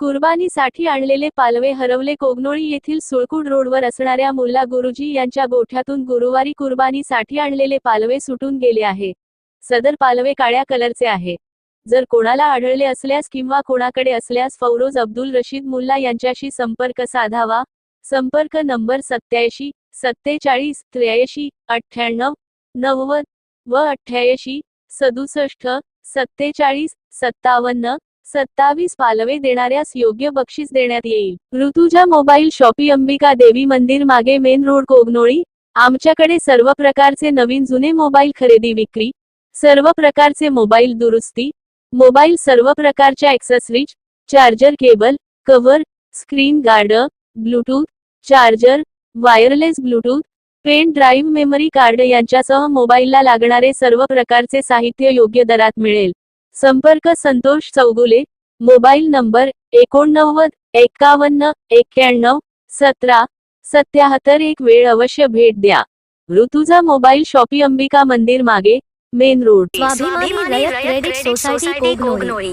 कुर्बानीसाठी आणलेले पालवे हरवले कोगनोळी येथील सुळकुड रोडवर असणाऱ्या मुल्ला गुरुजी यांच्या गोठ्यातून गुरुवारी कुर्बानीसाठी आणलेले पालवे सुटून गेले आहे. सदर पालवे काळ्या कलरचे आहे. जर कोणाला आढळले असल्यास किंवा कोणाकडे असल्यास फौरोज अब्दुल रशीद मुल्ला यांच्याशी संपर्क साधावा. संपर्क नंबर सत्याऐंशी सत्तेचाळीस त्र्याऐंशी अठ्ठ्याण्णव नव्वद व अठ्ठ्याऐंशी सदुसष्ट सत्तेचाळीस सत्तावन्न सत्तावीस पालवे देणाऱ्यास योग्य बक्षीस देण्यात येईल. ऋतुजा मोबाईल शॉपी अंबिका देवी मंदिर मागे मेन रोड कोगनोळी. आमच्याकडे सर्व प्रकारचे नवीन जुने मोबाईल खरेदी विक्री. सर्व प्रकारचे मोबाईल दुरुस्ती. मोबाईल सर्व प्रकारच्या accessories charger cable cover screen guard Bluetooth charger wireless Bluetooth pen drive memory card यांच्यासह मोबाईलला लागणारे सर्व प्रकारचे साहित्य योग्य दरात मिळेल. संपर्क संतोष चौगुले मोबाईल नंबर एकोणनव्वद एक्कावन्न एक्क्याण्णव सतरा सत्याहत्तर एक वेळ अवश्य भेट द्या. ऋतुजा मोबाईल शॉपी अंबिका मंदिर मागे मेन रोड. स्वाभिमानी रयत क्रेडिट सोसायटी कोगनोळी